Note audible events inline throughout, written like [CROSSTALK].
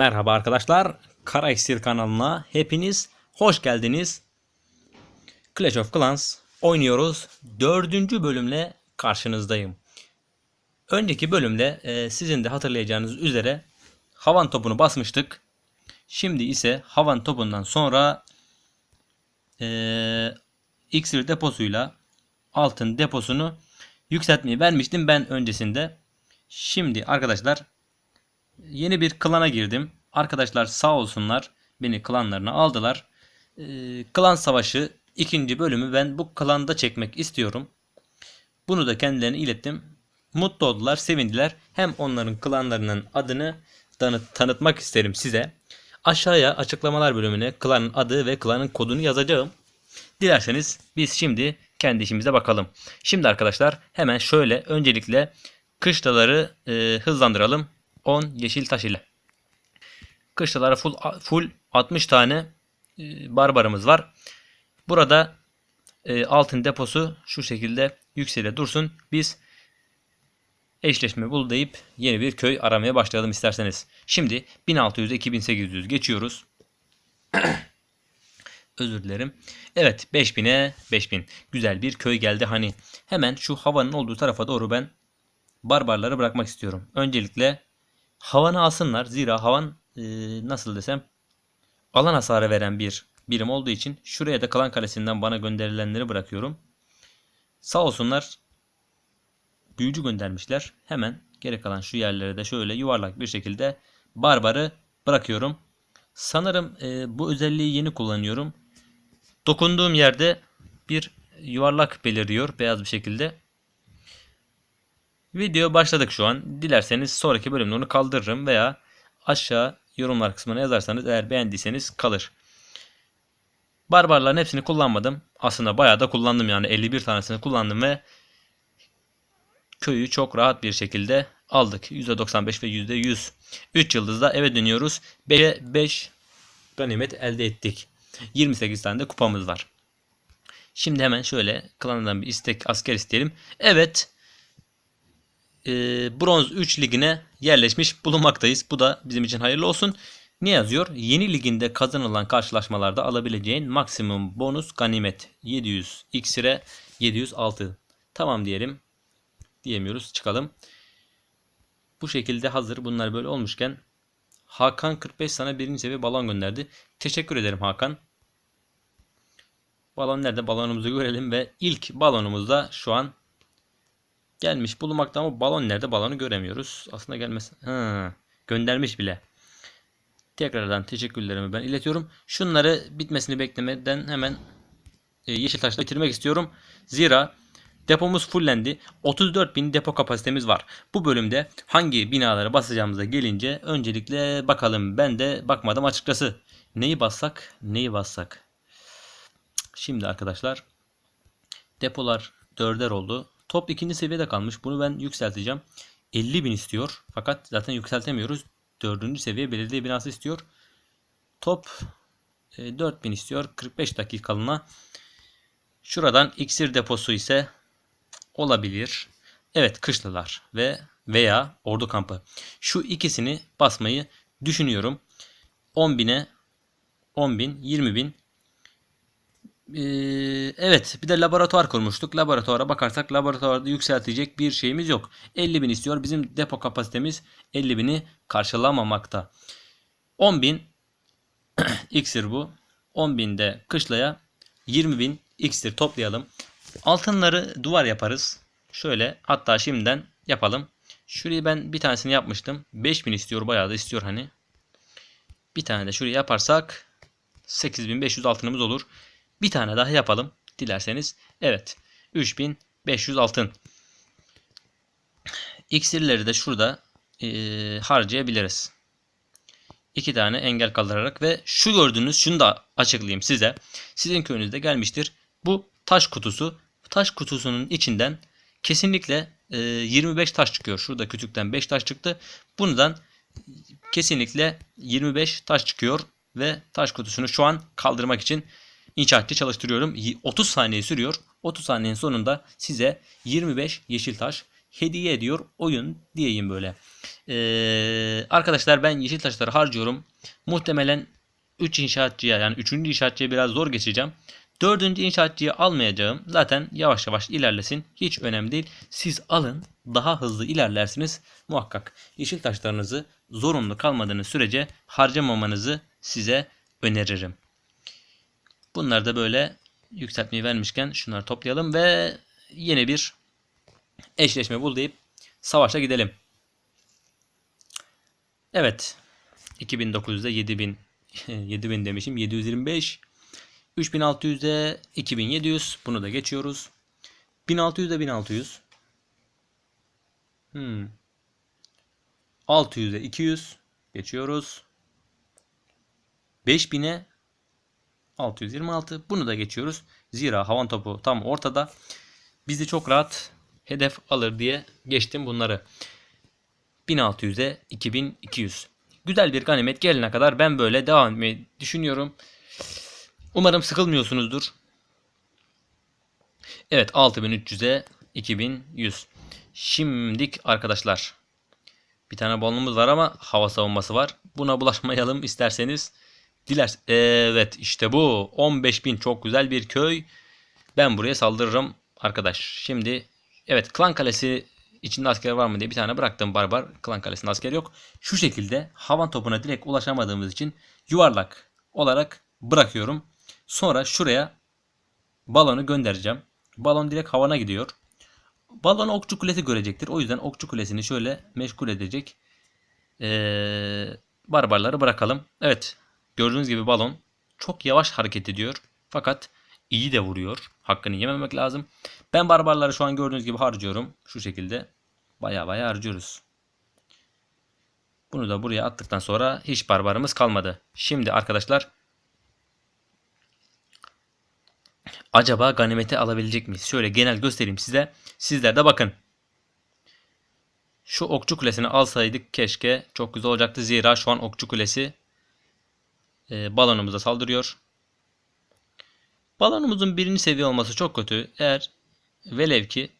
Merhaba arkadaşlar. Kara İksir kanalına hepiniz hoş geldiniz. Clash of Clans oynuyoruz. Dördüncü bölümle karşınızdayım. Önceki bölümde e, sizin de hatırlayacağınız üzere havan topunu basmıştık. Şimdi ise havan topundan sonra e, deposuyla altın deposunu yükseltmeyi vermiştim ben öncesinde. Şimdi arkadaşlar yeni bir klana girdim. Arkadaşlar sağ olsunlar beni klanlarına aldılar. Ee, klan savaşı ikinci bölümü ben bu klanda çekmek istiyorum. Bunu da kendilerine ilettim. Mutlu oldular, sevindiler. Hem onların klanlarının adını tanıt tanıtmak isterim size. Aşağıya açıklamalar bölümüne klanın adı ve klanın kodunu yazacağım. Dilerseniz biz şimdi kendi işimize bakalım. Şimdi arkadaşlar hemen şöyle öncelikle kışlaları e, hızlandıralım. 10 yeşil taş ile. Kışlalara full, full 60 tane e, barbarımız var. Burada e, altın deposu şu şekilde yüksele dursun. Biz eşleşme bul deyip yeni bir köy aramaya başlayalım isterseniz. Şimdi 1600'e 2800 geçiyoruz. [COUGHS] Özür dilerim. Evet 5000'e 5000. Güzel bir köy geldi hani. Hemen şu havanın olduğu tarafa doğru ben barbarları bırakmak istiyorum. Öncelikle havanı alsınlar. Zira havan e, nasıl desem alan hasarı veren bir birim olduğu için şuraya da kalan kalesinden bana gönderilenleri bırakıyorum. Sağ olsunlar büyücü göndermişler. Hemen geri kalan şu yerlere de şöyle yuvarlak bir şekilde barbarı bırakıyorum. Sanırım e, bu özelliği yeni kullanıyorum. Dokunduğum yerde bir yuvarlak beliriyor beyaz bir şekilde. Video başladık şu an. Dilerseniz sonraki bölümde onu kaldırırım veya aşağı yorumlar kısmına yazarsanız eğer beğendiyseniz kalır. Barbarların hepsini kullanmadım. Aslında bayağı da kullandım yani 51 tanesini kullandım ve köyü çok rahat bir şekilde aldık. %95 ve %100. 3 yıldızda eve dönüyoruz. 5'e 5 ganimet elde ettik. 28 tane de kupamız var. Şimdi hemen şöyle klanından bir istek asker isteyelim. Evet e, bronz 3 ligine yerleşmiş bulunmaktayız. Bu da bizim için hayırlı olsun. Ne yazıyor? Yeni liginde kazanılan karşılaşmalarda alabileceğin maksimum bonus ganimet 700 iksire 706. Tamam diyelim. Diyemiyoruz. Çıkalım. Bu şekilde hazır. Bunlar böyle olmuşken Hakan 45 sana birinci seviye balon gönderdi. Teşekkür ederim Hakan. Balon nerede? Balonumuzu görelim ve ilk balonumuzda şu an gelmiş bulunmakta ama balon nerede? Balonu göremiyoruz. Aslında gelmesi. Ha, göndermiş bile. Tekrardan teşekkürlerimi ben iletiyorum. Şunları bitmesini beklemeden hemen e, yeşil taşla bitirmek istiyorum. Zira depomuz fullendi. 34.000 depo kapasitemiz var. Bu bölümde hangi binalara basacağımıza gelince öncelikle bakalım. Ben de bakmadım açıkçası. Neyi bassak? Neyi bassak? Şimdi arkadaşlar depolar dörder oldu. Top ikinci seviyede kalmış. Bunu ben yükselteceğim. 50 bin istiyor. Fakat zaten yükseltemiyoruz. Dördüncü seviye belediye binası istiyor. Top e, 4000 istiyor. 45 dakikalığına. Şuradan iksir deposu ise olabilir. Evet kışlalar ve veya ordu kampı. Şu ikisini basmayı düşünüyorum. 10.000'e 10.000 20.000 ee, evet bir de laboratuvar kurmuştuk. Laboratuvara bakarsak laboratuvarda yükseltecek bir şeyimiz yok. 50 bin istiyor. Bizim depo kapasitemiz 50 bini karşılamamakta. 10 bin [CLEARS THROAT] iksir bu. 10 binde kışlaya 20 bin iksir toplayalım. Altınları duvar yaparız. Şöyle hatta şimdiden yapalım. Şurayı ben bir tanesini yapmıştım. 5000 istiyor bayağı da istiyor hani. Bir tane de şuraya yaparsak 8500 altınımız olur. Bir tane daha yapalım dilerseniz. Evet 3500 altın. İksirleri de şurada e, harcayabiliriz. İki tane engel kaldırarak ve şu gördüğünüz şunu da açıklayayım size. Sizin köyünüzde gelmiştir. Bu taş kutusu. Taş kutusunun içinden kesinlikle e, 25 taş çıkıyor. Şurada kütükten 5 taş çıktı. Bundan kesinlikle 25 taş çıkıyor ve taş kutusunu şu an kaldırmak için inşaatçı çalıştırıyorum. 30 saniye sürüyor. 30 saniyenin sonunda size 25 yeşil taş hediye ediyor oyun diyeyim böyle. Ee, arkadaşlar ben yeşil taşları harcıyorum. Muhtemelen 3 inşaatçıya yani 3. inşaatçıya biraz zor geçeceğim. 4. inşaatçıyı almayacağım. Zaten yavaş yavaş ilerlesin. Hiç önemli değil. Siz alın daha hızlı ilerlersiniz. Muhakkak yeşil taşlarınızı zorunlu kalmadığınız sürece harcamamanızı size öneririm. Bunları da böyle yükseltmeyi vermişken şunları toplayalım ve yeni bir eşleşme bul deyip savaşa gidelim. Evet. 2900'de 7000 7000 demişim. 725 3600'de 2700. Bunu da geçiyoruz. 1600'de 1600. Hmm. 600'de 200. Geçiyoruz. 5000'e 626. Bunu da geçiyoruz. Zira havan topu tam ortada. Bizi çok rahat hedef alır diye geçtim bunları. 1600'e 2200. Güzel bir ganimet gelene kadar ben böyle devam etmeyi düşünüyorum. Umarım sıkılmıyorsunuzdur. Evet 6300'e 2100. Şimdik arkadaşlar. Bir tane balonumuz var ama hava savunması var. Buna bulaşmayalım isterseniz. Diler. Evet işte bu. 15.000 çok güzel bir köy. Ben buraya saldırırım arkadaş. Şimdi evet klan kalesi içinde asker var mı diye bir tane bıraktım barbar. Klan kalesinde asker yok. Şu şekilde havan topuna direkt ulaşamadığımız için yuvarlak olarak bırakıyorum. Sonra şuraya balonu göndereceğim. Balon direkt havana gidiyor. Balon okçu kulesi görecektir. O yüzden okçu kulesini şöyle meşgul edecek. Ee, barbarları bırakalım. Evet. Gördüğünüz gibi balon çok yavaş hareket ediyor. Fakat iyi de vuruyor. Hakkını yememek lazım. Ben barbarları şu an gördüğünüz gibi harcıyorum. Şu şekilde. Baya baya harcıyoruz. Bunu da buraya attıktan sonra hiç barbarımız kalmadı. Şimdi arkadaşlar acaba ganimeti alabilecek miyiz? Şöyle genel göstereyim size. Sizler de bakın. Şu okçu kulesini alsaydık keşke çok güzel olacaktı. Zira şu an okçu kulesi e, balonumuza saldırıyor. Balonumuzun birinci seviye olması çok kötü. Eğer velev ki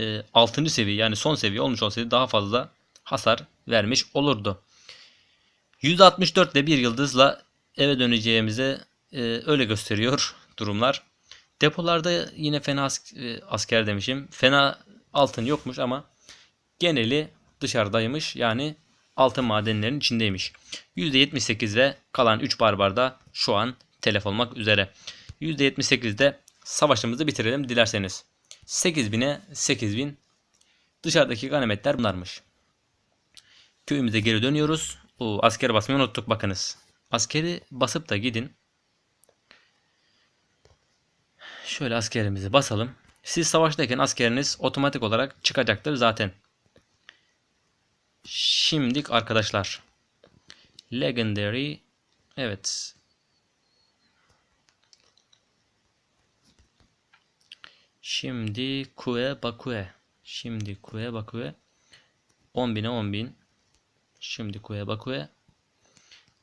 e, 6. seviye yani son seviye olmuş olsaydı daha fazla hasar vermiş olurdu. 164 ile bir yıldızla eve döneceğimize e, öyle gösteriyor durumlar. Depolarda yine fena e, asker demişim. Fena altın yokmuş ama geneli dışarıdaymış. Yani altın madenlerin içindeymiş. %78 ve kalan 3 barbarda şu an telef olmak üzere. %78'de savaşımızı bitirelim dilerseniz. 8000'e 8000 dışarıdaki ganimetler bunlarmış. Köyümüze geri dönüyoruz. O asker basmayı unuttuk bakınız. Askeri basıp da gidin. Şöyle askerimizi basalım. Siz savaştayken askeriniz otomatik olarak çıkacaktır zaten. Şimdik arkadaşlar. Legendary. Evet. Şimdi Kue Bakue. Şimdi Kue Bakue. 10.000'e 10.000. Şimdi Kue Bakue.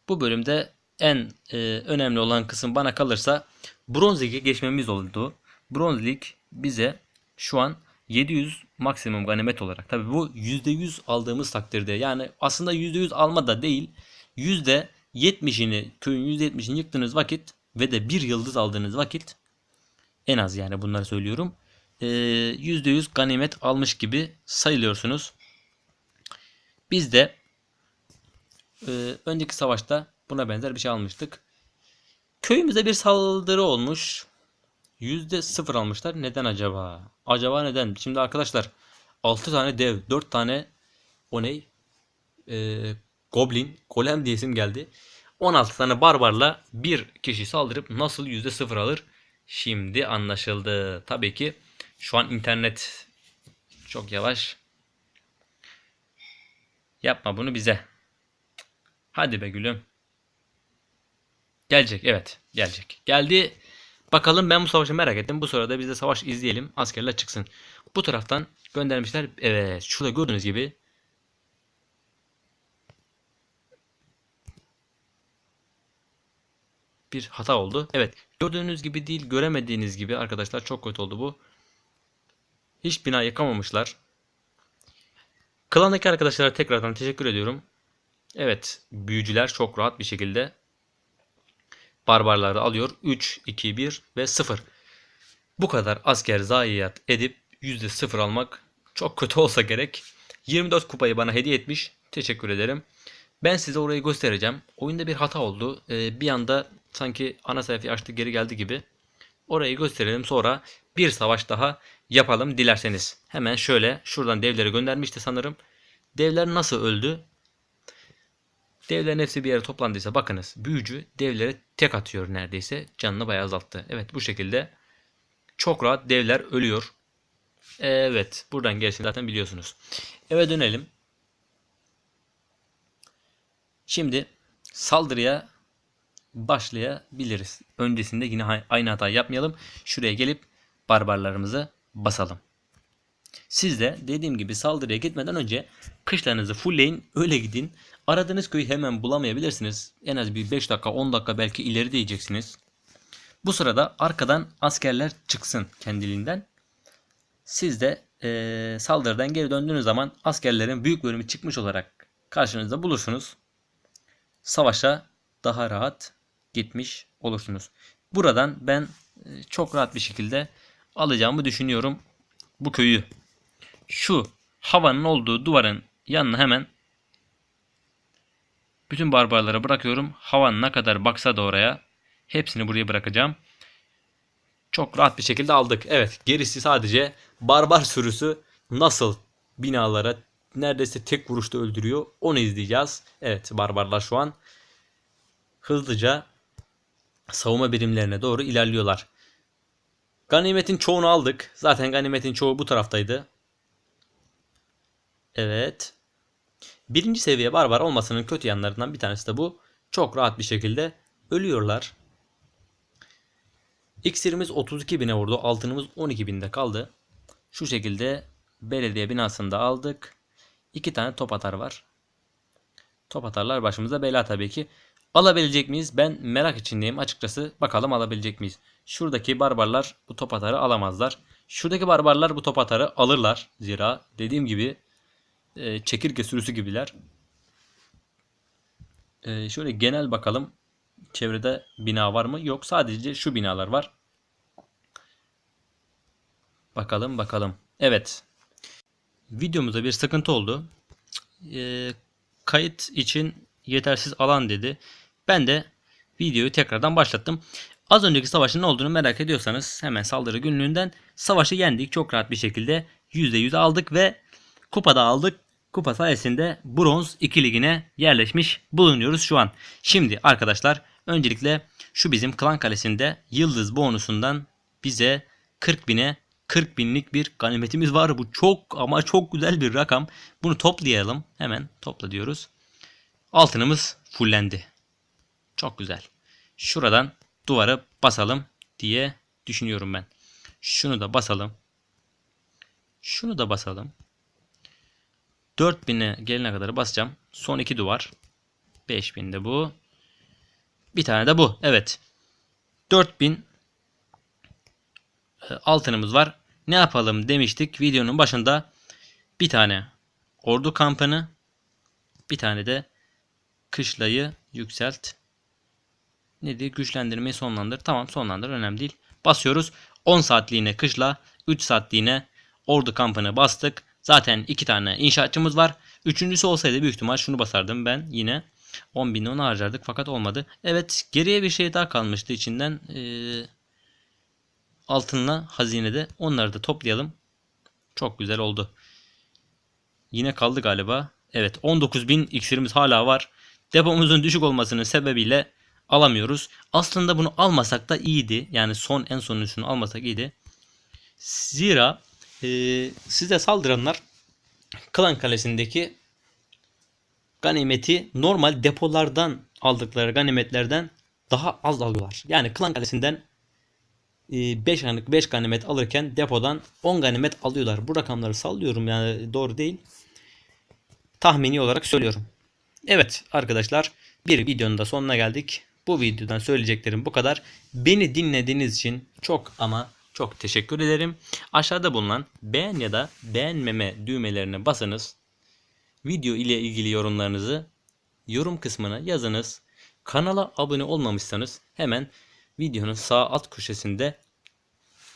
Bu bölümde en e, önemli olan kısım bana kalırsa Bronz Lig'e geçmemiz oldu. Bronz Lig bize şu an 700 maksimum ganimet olarak. Tabi bu %100 aldığımız takdirde yani aslında %100 alma da değil. %70'ini köyün %70'ini yıktığınız vakit ve de bir yıldız aldığınız vakit en az yani bunları söylüyorum. Ee, %100 ganimet almış gibi sayılıyorsunuz. Biz de e, önceki savaşta buna benzer bir şey almıştık. Köyümüze bir saldırı olmuş. Yüzde sıfır almışlar. Neden acaba? Acaba neden? Şimdi arkadaşlar 6 tane dev, 4 tane o ne? Ee, goblin, golem diye isim geldi. 16 tane barbarla bir kişi saldırıp nasıl yüzde sıfır alır? Şimdi anlaşıldı. Tabii ki şu an internet çok yavaş. Yapma bunu bize. Hadi be gülüm. Gelecek evet gelecek. Geldi. Bakalım ben bu savaşı merak ettim. Bu sırada biz de savaş izleyelim. Askerler çıksın. Bu taraftan göndermişler. Evet şurada gördüğünüz gibi. Bir hata oldu. Evet gördüğünüz gibi değil göremediğiniz gibi arkadaşlar çok kötü oldu bu. Hiç bina yıkamamışlar. Klandaki arkadaşlara tekrardan teşekkür ediyorum. Evet, büyücüler çok rahat bir şekilde barbarları alıyor. 3, 2, 1 ve 0. Bu kadar asker zayiat edip %0 almak çok kötü olsa gerek. 24 kupayı bana hediye etmiş. Teşekkür ederim. Ben size orayı göstereceğim. Oyunda bir hata oldu. Ee, bir anda sanki ana sayfayı açtı geri geldi gibi. Orayı gösterelim sonra bir savaş daha yapalım dilerseniz. Hemen şöyle şuradan devleri göndermişti sanırım. Devler nasıl öldü? Devlerin hepsi bir yere toplandıysa bakınız büyücü devlere tek atıyor neredeyse. Canını bayağı azalttı. Evet bu şekilde çok rahat devler ölüyor. Evet buradan gerisini zaten biliyorsunuz. Eve dönelim. Şimdi saldırıya başlayabiliriz. Öncesinde yine aynı hatayı yapmayalım. Şuraya gelip barbarlarımızı basalım. Siz de dediğim gibi saldırıya gitmeden önce kışlarınızı fullleyin öyle gidin. Aradığınız köyü hemen bulamayabilirsiniz. En az bir 5 dakika 10 dakika belki ileri diyeceksiniz. Bu sırada arkadan askerler çıksın kendiliğinden. Siz de e, saldırıdan geri döndüğünüz zaman askerlerin büyük bölümü çıkmış olarak karşınızda bulursunuz. Savaşa daha rahat gitmiş olursunuz. Buradan ben e, çok rahat bir şekilde alacağımı düşünüyorum bu köyü. Şu havanın olduğu duvarın yanına hemen bütün barbarlara bırakıyorum. Havan ne kadar baksa da oraya hepsini buraya bırakacağım. Çok rahat bir şekilde aldık. Evet gerisi sadece barbar sürüsü nasıl binalara neredeyse tek vuruşta öldürüyor onu izleyeceğiz. Evet barbarlar şu an hızlıca savunma birimlerine doğru ilerliyorlar. Ganimetin çoğunu aldık. Zaten ganimetin çoğu bu taraftaydı. Evet. Birinci seviye barbar olmasının kötü yanlarından bir tanesi de bu. Çok rahat bir şekilde ölüyorlar. İksirimiz 32 bine vurdu. Altınımız 12 binde kaldı. Şu şekilde belediye binasında aldık. İki tane top atar var. Top atarlar başımıza bela tabii ki. Alabilecek miyiz? Ben merak içindeyim açıkçası. Bakalım alabilecek miyiz? Şuradaki barbarlar bu top atarı alamazlar. Şuradaki barbarlar bu top atarı alırlar. Zira dediğim gibi e, çekirge sürüsü gibiler. E, şöyle genel bakalım. Çevrede bina var mı? Yok. Sadece şu binalar var. Bakalım bakalım. Evet. Videomuzda bir sıkıntı oldu. E, kayıt için yetersiz alan dedi. Ben de videoyu tekrardan başlattım. Az önceki savaşın ne olduğunu merak ediyorsanız hemen saldırı günlüğünden savaşı yendik. Çok rahat bir şekilde %100 aldık ve kupada aldık. Kupa sayesinde bronz 2 ligine yerleşmiş bulunuyoruz şu an. Şimdi arkadaşlar öncelikle şu bizim klan kalesinde yıldız bonusundan bize 40 bine 40 binlik bir ganimetimiz var. Bu çok ama çok güzel bir rakam. Bunu toplayalım. Hemen topla diyoruz. Altınımız fullendi. Çok güzel. Şuradan duvarı basalım diye düşünüyorum ben. Şunu da basalım. Şunu da basalım. 4000'e gelene kadar basacağım. Son iki duvar. 5000 de bu. Bir tane de bu. Evet. 4000 e, altınımız var. Ne yapalım demiştik videonun başında. Bir tane ordu kampını bir tane de kışlayı yükselt. Ne diye güçlendirmeyi sonlandır. Tamam sonlandır önemli değil. Basıyoruz. 10 saatliğine kışla 3 saatliğine ordu kampını bastık. Zaten 2 tane inşaatçımız var. Üçüncüsü olsaydı büyük ihtimal şunu basardım ben yine. 10 bin onu harcardık fakat olmadı. Evet geriye bir şey daha kalmıştı içinden. Ee, altınla hazinede onları da toplayalım. Çok güzel oldu. Yine kaldı galiba. Evet 19.000 iksirimiz hala var. Depomuzun düşük olmasının sebebiyle alamıyoruz. Aslında bunu almasak da iyiydi. Yani son en sonuncusunu almasak iyiydi. Zira e, size saldıranlar Klan Kalesi'ndeki ganimeti normal depolardan aldıkları ganimetlerden daha az alıyorlar. Yani Klan Kalesi'nden 5 e, anlık 5 ganimet alırken depodan 10 ganimet alıyorlar. Bu rakamları sallıyorum yani doğru değil. Tahmini olarak söylüyorum. Evet arkadaşlar bir videonun da sonuna geldik. Bu videodan söyleyeceklerim bu kadar. Beni dinlediğiniz için çok ama çok teşekkür ederim. Aşağıda bulunan beğen ya da beğenmeme düğmelerine basınız. video ile ilgili yorumlarınızı yorum kısmına yazınız. Kanala abone olmamışsanız hemen videonun sağ alt köşesinde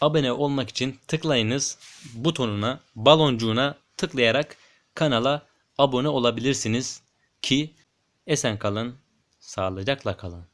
abone olmak için tıklayınız butonuna, baloncuğuna tıklayarak kanala abone olabilirsiniz ki esen kalın, sağlıcakla kalın.